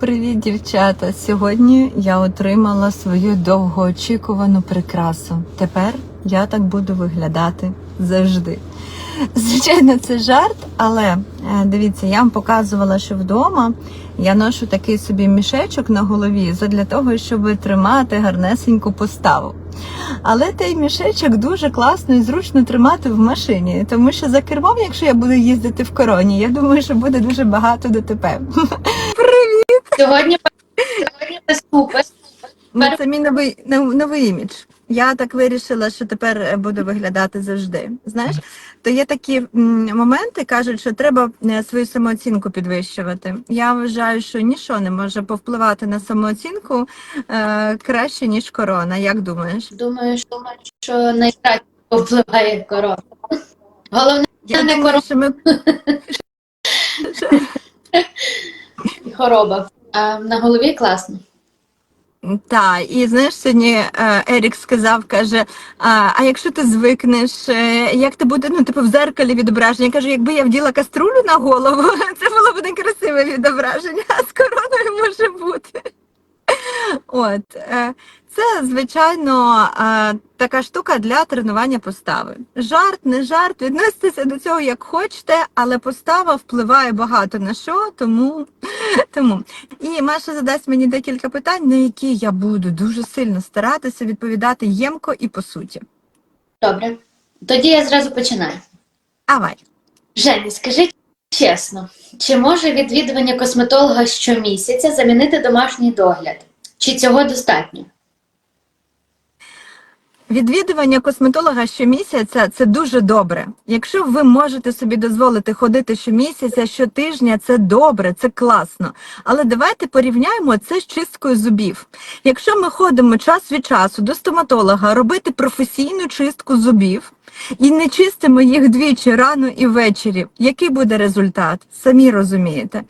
Привіт, дівчата! Сьогодні я отримала свою довгоочікувану прикрасу. Тепер я так буду виглядати завжди. Звичайно, це жарт, але е, дивіться, я вам показувала, що вдома я ношу такий собі мішечок на голові задля того, щоб тримати гарнесеньку поставу. Але той мішечок дуже класно і зручно тримати в машині, тому що за кермом, якщо я буду їздити в короні, я думаю, що буде дуже багато ДТП. Сьогодні купи. Ну, це мій новий новий імідж. Я так вирішила, що тепер е, буду виглядати завжди. Знаєш, то є такі моменти, кажуть, що треба е, свою самооцінку підвищувати. Я вважаю, що нічого не може повпливати на самооцінку е, краще ніж корона. Як думаєш? Думаю, що, що найкраще впливає корона. Головне Я не думаю, що ми хвороба. А на голові класно. Так, і знаєш, сьогодні е, Ерік сказав, каже: а, якщо ти звикнеш, е, як ти буде, ну, типу, в зеркалі відображення? Я кажу, якби я вділа каструлю на голову, це було б некрасиве відображення, а з короною може бути. От, е, це, звичайно, е, така штука для тренування постави. Жарт, не жарт, відноситеся до цього як хочете, але постава впливає багато на що, тому, тому. І Маша задасть мені декілька питань, на які я буду дуже сильно старатися відповідати ємко і по суті. Добре. Тоді я зразу починаю. Авай. Жені, скажіть чесно, чи може відвідування косметолога щомісяця замінити домашній догляд? Чи цього достатньо? Відвідування косметолога щомісяця це дуже добре. Якщо ви можете собі дозволити ходити щомісяця, щотижня, це добре, це класно. Але давайте порівняємо це з чисткою зубів. Якщо ми ходимо час від часу до стоматолога робити професійну чистку зубів і не чистимо їх двічі рано і ввечері, який буде результат? Самі розумієте.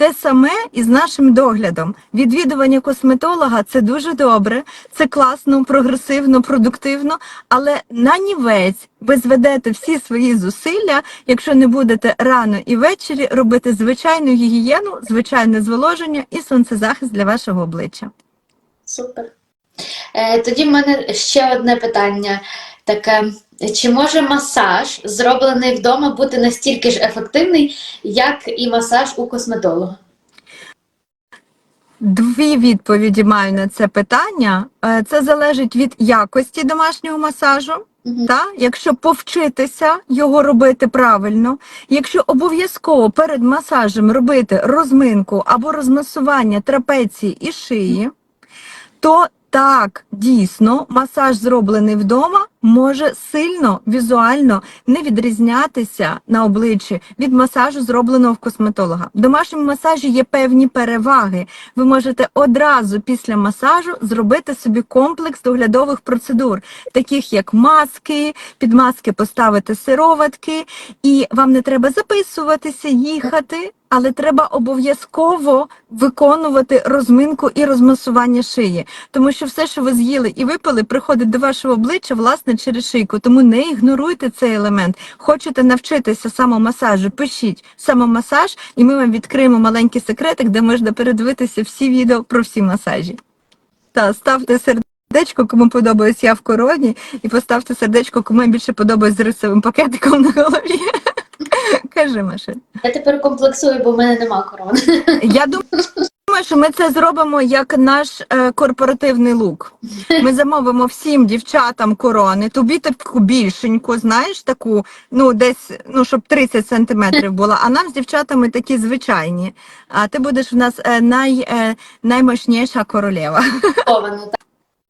Те саме і з нашим доглядом. Відвідування косметолога це дуже добре, це класно, прогресивно, продуктивно, але на нівець ви зведете всі свої зусилля, якщо не будете рано і ввечері робити звичайну гігієну, звичайне зволоження і сонцезахист для вашого обличчя. Супер. Е, тоді в мене ще одне питання таке. Чи може масаж, зроблений вдома, бути настільки ж ефективний, як і масаж у косметолога? Дві відповіді маю на це питання. Е, Це залежить від якості домашнього масажу. Мгм. Та? Якщо повчитися його робити правильно, якщо обов'язково перед масажем робити розминку або розмасування трапеції і шиї, то так, дійсно, масаж, зроблений вдома, може сильно візуально не відрізнятися на обличчі від масажу, зробленого в косметолога. В домашньому масажі є певні переваги. Ви можете одразу після масажу зробити собі комплекс доглядових процедур, таких як маски, під маски поставити сироватки, і вам не треба записуватися, їхати. Але треба обов'язково виконувати розминку і розмасування шиї, тому що все, що ви з'їли і випили, приходить до вашого обличчя власне через шийку. Тому не ігноруйте цей елемент. Хочете навчитися самомасажу, пишіть самомасаж, і ми вам відкриємо маленький секретик, де можна передивитися всі відео про всі масажі. Та ставте сердечко, кому подобаюсь я в короні, і поставте сердечко, кому більше подобається з рисовим пакетиком на голові. Кажи, Маша. Я тепер комплексую, бо в мене нема корони. Я думаю, що ми це зробимо як наш е, корпоративний лук. Ми замовимо всім дівчатам корони, тобі таку більшеньку, знаєш, таку, ну десь, ну щоб 30 сантиметрів була, а нам з дівчатами такі звичайні. А ти будеш в нас е, най, е, наймощніша королева. Ховано, так.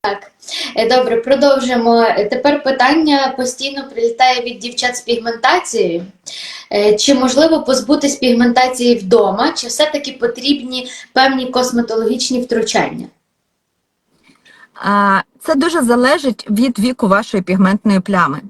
Так. Е, Добре, продовжимо. Е, Тепер питання постійно прилітає від дівчат з пігментацією. Е, Чи можливо позбутись пігментації вдома, чи все-таки потрібні певні косметологічні втручання? Це дуже залежить від віку вашої пігментної плями.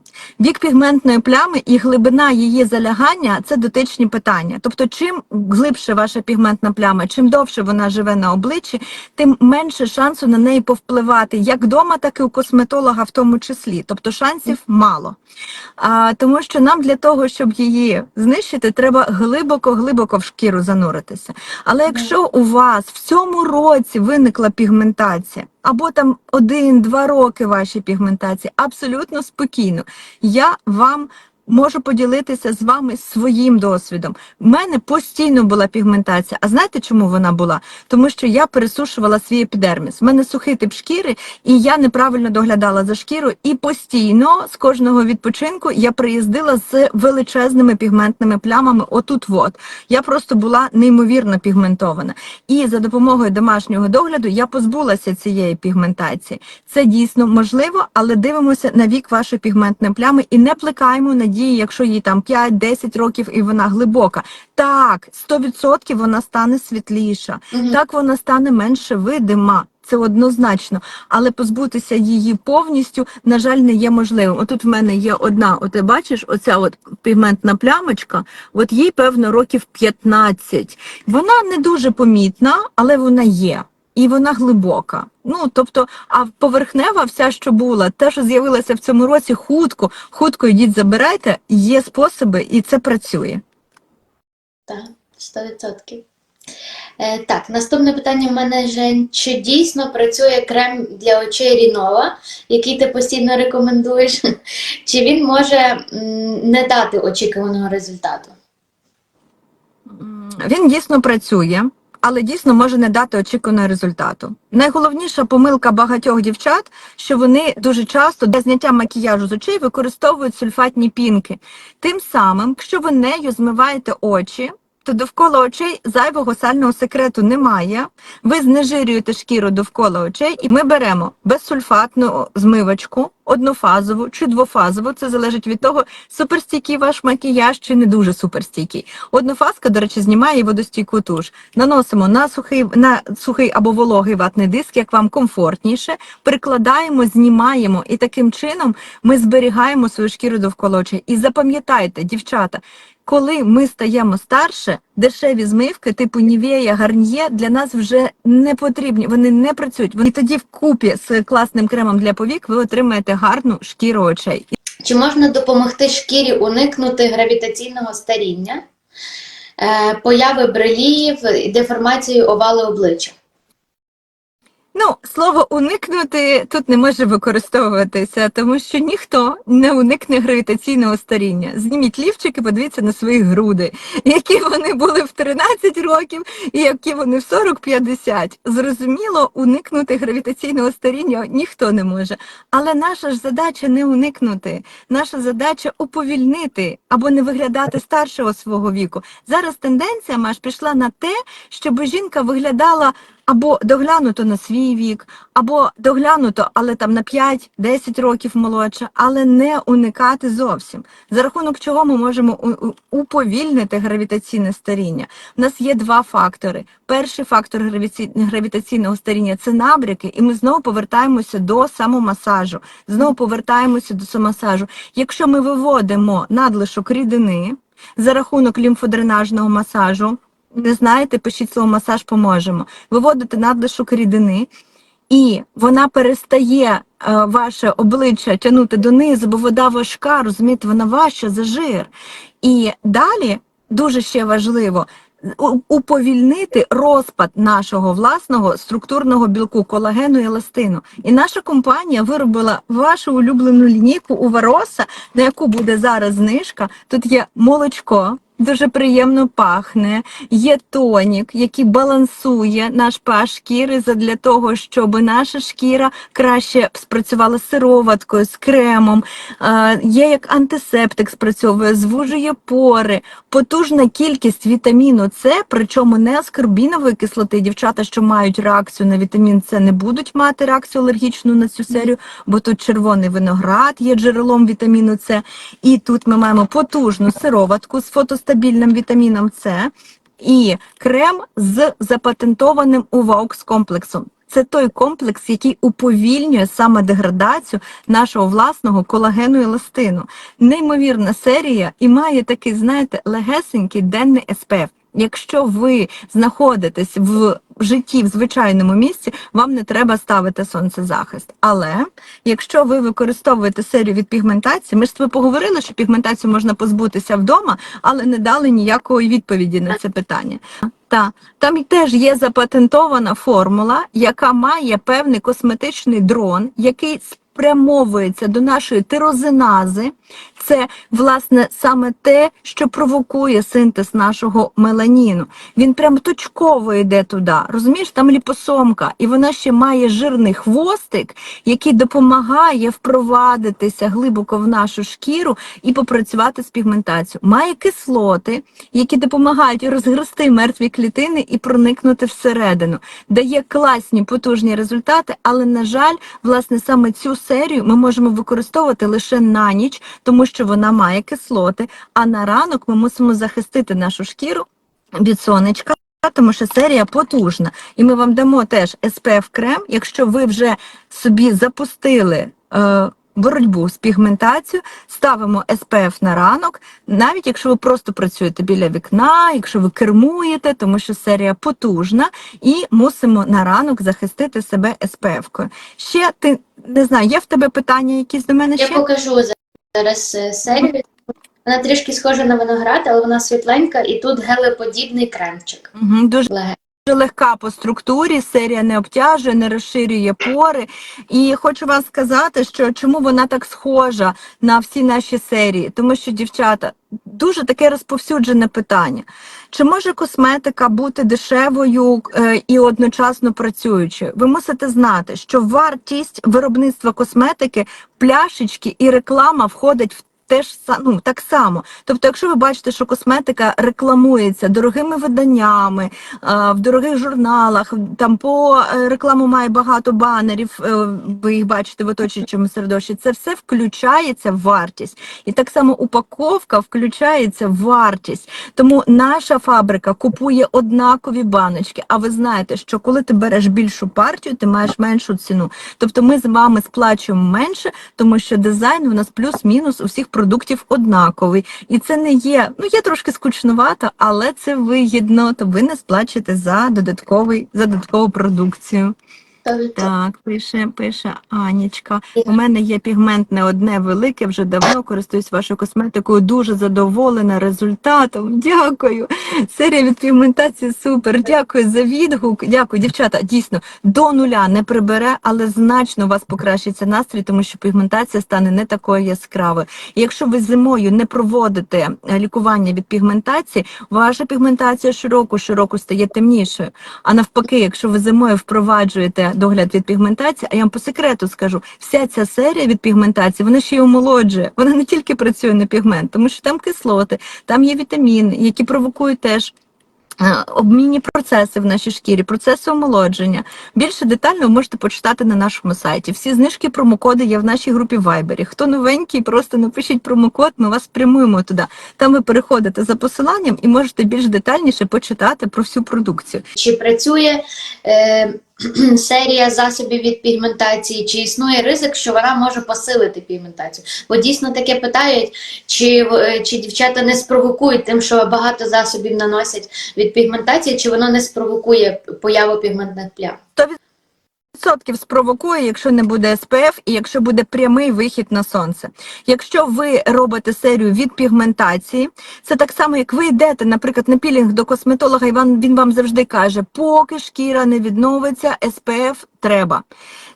Вік пігментної плями і глибина її залягання це дотичні питання. Тобто, чим глибше ваша пігментна пляма, чим довше вона живе на обличчі, тим менше шансу на неї повпливати як вдома, так і у косметолога в тому числі. Тобто шансів мало. А, тому що нам для того, щоб її знищити, треба глибоко-глибоко в шкіру зануритися. Але якщо у вас в цьому році виникла пігментація, або там один-два роки вашій пігментації, абсолютно спокійно, я вам можу поділитися з вами своїм досвідом. У мене постійно була пігментація. А знаєте, чому вона була? Тому що я пересушувала свій епідерміс. У мене сухий тип шкіри, і я неправильно доглядала за шкірою. І постійно з кожного відпочинку я приїздила з величезними пігментними плямами. Отут, от я просто була неймовірно пігментована. І за допомогою домашнього догляду я позбулася цієї пігментації. Це дійсно можливо, але дивимося на вік вашої пігментної плями і не плекаємо надії, якщо їй там 5-10 років і вона глибока. Так, 100% вона стане світліша, Мгм. так вона стане менше видима. Це однозначно, але позбутися її повністю, на жаль, не є можливим. Отут в мене є одна, от ти бачиш, оця от пігментна плямочка, от їй певно років 15. Вона не дуже помітна, але вона є. І вона глибока. Ну тобто, а поверхнева, вся, що була, те, що з'явилося в цьому році, хутко, хутко йдіть, забирайте. Є способи, і це працює. Так, 100%. Е, так, наступне питання в мене, Жень. Чи дійсно працює крем для очей Рінова, який ти постійно рекомендуєш? Чи він може не дати очікуваного результату? Він дійсно працює, але дійсно може не дати очікуваного результату. Найголовніша помилка багатьох дівчат, що вони дуже часто для зняття макіяжу з очей використовують сульфатні пінки. Тим самим, якщо ви нею змиваєте очі, то довкола очей зайвого сального секрету немає. Ви знежирюєте шкіру довкола очей, і ми беремо безсульфатну змивочку, однофазову чи двофазову. Це залежить від того, суперстійкий ваш макіяж чи не дуже суперстійкий. Однофазка, до речі, знімає водостійку туш. Наносимо на сухий, на сухий або вологий ватний диск, як вам комфортніше, прикладаємо, знімаємо, і таким чином ми зберігаємо свою шкіру довкола очей. І запам'ятайте, дівчата, коли ми стаємо старше, дешеві змивки, типу Нівея, Гарньє, для нас вже не потрібні. Вони не працюють. Вони тоді вкупі з класним кремом для повік ви отримаєте гарну шкіру очей. Чи можна допомогти шкірі уникнути гравітаційного старіння, е, появи брелів, деформації овали обличчя? Ну, слово уникнути тут не може використовуватися, тому що ніхто не уникне гравітаційного старіння. Зніміть лівчики, подивіться на свої груди, які вони були в 13 років і які вони в 40-50. Зрозуміло, уникнути гравітаційного старіння ніхто не може. Але наша ж задача не уникнути. Наша задача уповільнити або не виглядати старшого свого віку. Зараз тенденція Маш пішла на те, щоб жінка виглядала або доглянуто на свій вік, або доглянуто, але там на 5-10 років молодше, але не уникати зовсім. За рахунок чого ми можемо уповільнити гравітаційне старіння. У нас є два фактори. Перший фактор гравітаційного старіння це набряки, і ми знову повертаємося до самомасажу. Знову повертаємося до самомасажу. Якщо ми виводимо надлишок рідини за рахунок лімфодренажного масажу, не знаєте, пишіть слово масаж, поможемо. Виводите надлишок рідини, і вона перестає е, ваше обличчя тягнути донизу, бо вода важка, розумієте, вона важча за жир. І далі дуже ще важливо. Уповільнити розпад нашого власного структурного білку колагену і еластину. І наша компанія виробила вашу улюблену лінійку у Вароса, на яку буде зараз знижка. Тут є молочко, дуже приємно пахне, є тонік, який балансує наш pH шкіри для того, щоб наша шкіра краще спрацювала з сироваткою, з кремом. Є як антисептик, спрацьовує, звужує пори, потужна кількість вітаміну С, причому не аскорбінової кислоти. Дівчата, що мають реакцію на вітамін С, не будуть мати реакцію алергічну на цю серію, бо тут червоний виноград є джерелом вітаміну С. І тут ми маємо потужну сироватку з фотостабільним вітаміном С і крем з запатентованим УВАУКС комплексом. це той комплекс, який уповільнює саме деградацію нашого власного колагену і еластину. Неймовірна серія і має такий, знаєте, легесенький денний SPF. Якщо ви знаходитесь в житті в звичайному місці, вам не треба ставити сонцезахист. Але якщо ви використовуєте серію від пігментації, ми ж тобою поговорили, що пігментацію можна позбутися вдома, але не дали ніякої відповіді на це питання. Та там теж є запатентована формула, яка має певний косметичний дрон, який спрямовується до нашої тирозинази. Це власне саме те, що провокує синтез нашого меланіну. Він прям точково йде туди. Розумієш, там ліпосомка, і вона ще має жирний хвостик, який допомагає впровадитися глибоко в нашу шкіру і попрацювати з пігментацією. Має кислоти, які допомагають розгрести мертві клітини і проникнути всередину. Дає класні потужні результати, але на жаль, власне, саме цю серію ми можемо використовувати лише на ніч, тому що вона має кислоти. А на ранок ми мусимо захистити нашу шкіру від сонечка. Тому що серія потужна, і ми вам дамо теж SPF крем, якщо ви вже собі запустили е, боротьбу з пігментацією, ставимо SPF на ранок, навіть якщо ви просто працюєте біля вікна, якщо ви кермуєте, тому що серія потужна, і мусимо на ранок захистити себе SPF-кою. Ще ти не знаю, є в тебе питання якісь до мене Я ще? покажу зараз е, серію. Вона трішки схожа на виноград, але вона світленька, і тут гелеподібний кремчик. Угу, дуже Легенький. Легка по структурі, серія не обтяжує, не розширює пори. І хочу вам сказати, що чому вона так схожа на всі наші серії, тому що дівчата дуже таке розповсюджене питання. Чи може косметика бути дешевою е, і одночасно працюючою? Ви мусите знати, що вартість виробництва косметики, пляшечки і реклама входить в теж ну, так само. Тобто, якщо ви бачите, що косметика рекламується дорогими виданнями, в дорогих журналах, там по е, рекламу має багато банерів, е, ви їх бачите в оточуючому середовищі, це все включається в вартість. І так само упаковка включається в вартість. Тому наша фабрика купує однакові баночки. А ви знаєте, що коли ти береш більшу партію, ти маєш меншу ціну. Тобто ми з вами сплачуємо менше, тому що дизайн у нас плюс-мінус у всіх продуктів однаковий. І це не є, ну є трошки скучнувато, але це вигідно, то ви не сплачуєте за додатковий за додаткову продукцію. Так, пише, пише Анічка. У мене є пігмент не одне велике, вже давно користуюсь вашою косметикою. Дуже задоволена результатом. Дякую. Серія від пігментації супер. Дякую за відгук. Дякую, дівчата. Дійсно, до нуля не прибере, але значно у вас покращиться настрій, тому що пігментація стане не такою яскравою. І якщо ви зимою не проводите е, лікування від пігментації, ваша пігментація щороку щороку стає темнішою. А навпаки, якщо ви зимою впроваджуєте догляд від пігментації, а я вам по секрету скажу, вся ця серія від пігментації, вона ще й омолоджує. Вона не тільки працює на пігмент, тому що там кислоти, там є вітаміни, які провокують теж. е, Обмінні процеси в нашій шкірі, процеси омолодження. Більше детально ви можете почитати на нашому сайті. Всі знижки, промокоди є в нашій групі Viber. Хто новенький, просто напишіть промокод, ми вас спрямуємо туди. Там ви переходите за посиланням і можете більш детальніше почитати про всю продукцію. Чи працює е, серія засобів від пігментації, чи існує ризик, що вона може посилити пігментацію? Бо дійсно таке питають, чи, е, чи дівчата не спровокують тим, що багато засобів наносять від пігментації, чи воно не спровокує появу пігментних плям? Відсотків спровокує, якщо не буде СПФ і якщо буде прямий вихід на сонце. Якщо ви робите серію від пігментації, це так само, як ви йдете, наприклад, на пілінг до косметолога, і він вам завжди каже, поки шкіра не відновиться, СПФ треба.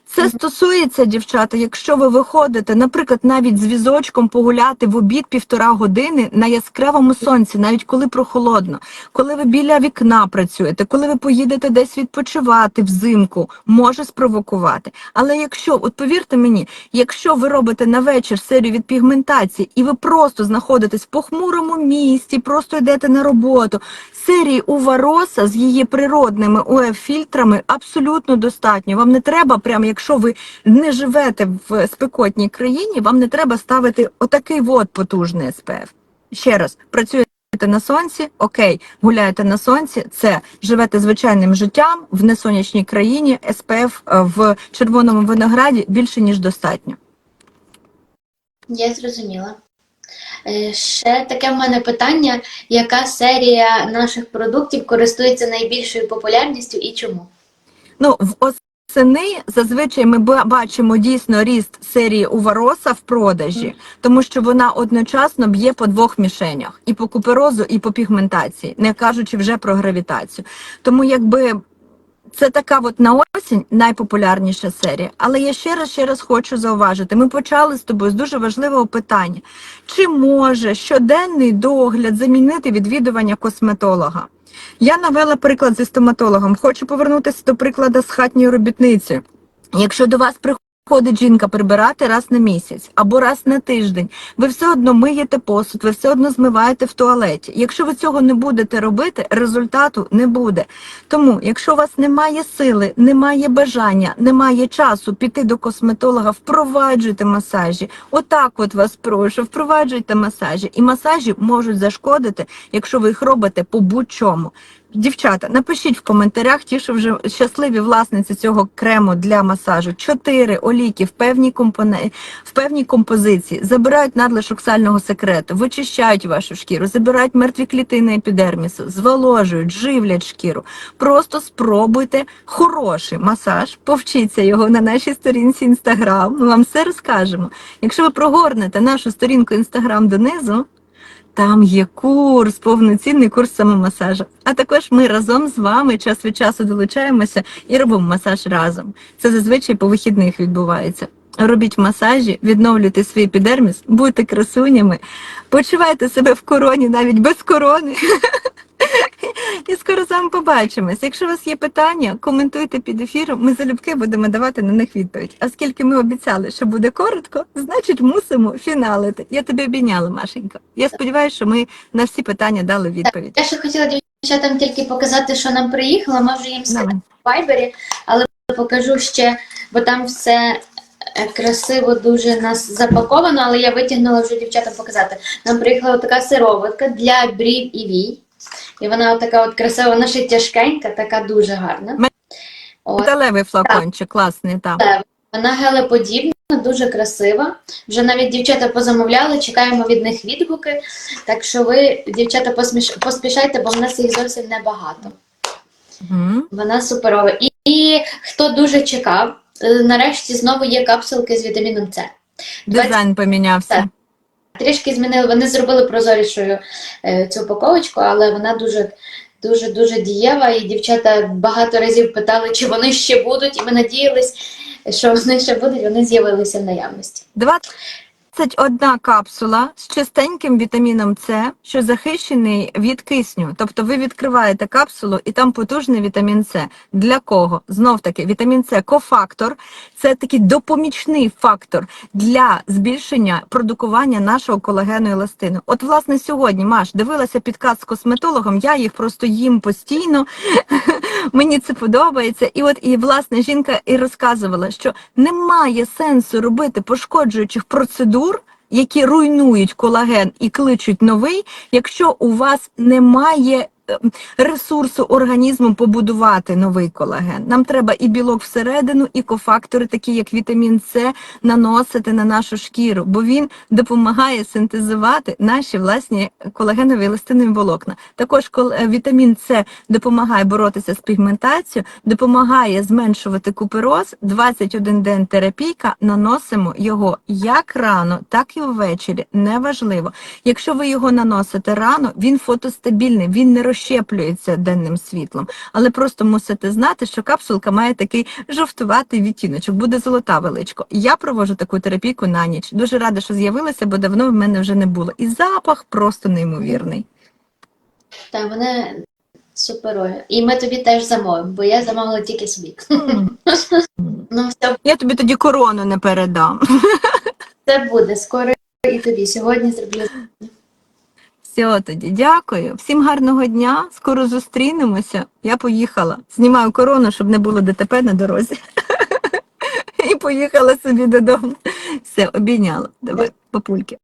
Це стосується, дівчата, якщо ви виходите, наприклад, навіть з візочком погуляти в обід півтора години на яскравому сонці, навіть коли прохолодно, коли ви біля вікна працюєте, коли ви поїдете десь відпочивати взимку, може спровокувати. Але якщо, от повірте мені, якщо ви робите на вечір серію від пігментації і ви просто знаходитесь в похмурому місті, просто йдете на роботу, серії Увароса з її природними УФ-фільтрами абсолютно достатньо. Вам не треба, прямо якщо ви не живете в спекотній країні, вам не треба ставити отакий от потужний СПФ. Ще раз, працює на сонці, окей, гуляєте на сонці, це живете звичайним життям в несонячній країні, СПФ е, в червоному винограді більше ніж достатньо. Я зрозуміла. Е, Ще таке в мене питання: яка серія наших продуктів користується найбільшою популярністю і чому? Ну, в осени зазвичай ми бачимо дійсно ріст серії Увароса в продажі, тому що вона одночасно б'є по двох мішенях: і по куперозу, і по пігментації, не кажучи вже про гравітацію. Тому якби. Це така от на осінь найпопулярніша серія. Але я ще раз ще раз хочу зауважити: ми почали з тобою з дуже важливого питання: чи може щоденний догляд замінити відвідування косметолога? Я навела приклад зі стоматологом. Хочу повернутися до прикладу з хатньою робітниці. Якщо до вас приходить жінка прибирати раз на місяць або раз на тиждень, ви все одно миєте посуд, ви все одно змиваєте в туалеті. Якщо ви цього не будете робити, результату не буде. Тому, якщо у вас немає сили, немає бажання, немає часу піти до косметолога, впроваджуйте масажі. Отак, от вас прошу, впроваджуйте масажі. І масажі можуть зашкодити, якщо ви їх робите по будь-чому. Дівчата, напишіть в коментарях, ті, що вже щасливі власниці цього крему для масажу. Чотири олійки в певній компоне... в певній композиції забирають надлишок сального секрету, вичищають вашу шкіру, забирають мертві клітини епідермісу, зволожують, живлять шкіру. Просто спробуйте хороший масаж, повчіться його на нашій сторінці інстаграм. Ми вам все розкажемо. Якщо ви прогорнете нашу сторінку інстаграм донизу. Там є курс, повноцінний курс самомасажу. А також ми разом з вами час від часу долучаємося і робимо масаж разом. Це зазвичай по вихідних відбувається. Робіть масажі, відновлюйте свій епідерміс, будьте красунями, почувайте себе в короні навіть без корони. І скоро з вами побачимось. Якщо у вас є питання, коментуйте під ефіром. Ми залюбки будемо давати на них відповідь. А Оскільки ми обіцяли, що буде коротко, значить мусимо фіналити. Я тобі обійняла, Машенька. Я сподіваюся, що ми на всі питання дали відповідь. Я ще хотіла дівчатам тільки показати, що нам приїхало. Ми вже їм сказали в Вайбері, але покажу ще, бо там все е, красиво дуже нас запаковано, але я витягнула вже дівчатам показати. Нам приїхала така сироватка для брів і вій. І вона така от красива, вона ще тяжкенька, така дуже гарна. Ме- Металевий флакончик, класний там. Вона гелеподібна, дуже красива. Вже навіть дівчата позамовляли, чекаємо від них відгуки. Так що ви, дівчата, посміш... поспішайте, бо в нас їх зовсім небагато. Мгм. Вона суперова. І, і хто дуже чекав, е, нарешті знову є капсулки з вітаміном С. Дизайн помінявся. Трішки змінили, вони зробили прозорішою е, цю упаковочку, але вона дуже. Дуже дуже дієва, і дівчата багато разів питали, чи вони ще будуть, і ми надіялись, що вони ще будуть, вони з'явилися в наявності. 21 капсула з чистеньким вітаміном С, що захищений від кисню. Тобто ви відкриваєте капсулу і там потужний вітамін С. Для кого? Знов таки, вітамін С кофактор це такий допомічний фактор для збільшення продукування нашого колагену еластину. От, власне, сьогодні Маш дивилася підказ з косметологом, я їх просто їм постійно. Мені це подобається. І от і власне жінка і розказувала, що немає сенсу робити пошкоджуючих процедур. Які руйнують колаген і кличуть новий, якщо у вас немає ресурсу організму побудувати новий колаген. Нам треба і білок всередину, і кофактори, такі як вітамін С, наносити на нашу шкіру, бо він допомагає синтезувати наші власні колагенові еластинові волокна. Також е, вітамін С допомагає боротися з пігментацією, допомагає зменшувати купероз. 21 день терапійка. Наносимо його як рано, так і ввечері. Неважливо. Якщо ви його наносите рано, він фотостабільний, він не розщеплюється денним світлом. Але просто мусите знати, що капсулка має такий жовтуватий відтіночок, буде золота величко. Я проводжу таку терапійку на ніч. Дуже рада, що з'явилася, бо давно в мене вже не було. І запах просто неймовірний. Так, вони суперові. І ми тобі теж замовимо, бо я замовила тільки собі. Ну, все, Я тобі тоді корону не передам. це буде скоро і тобі. Сьогодні зроблю. Все тоді, дякую. Всім гарного дня. Скоро зустрінемося. Я поїхала. Знімаю корону, щоб не було ДТП на дорозі. І поїхала собі додому. Все, обійняла. Давай, папульки.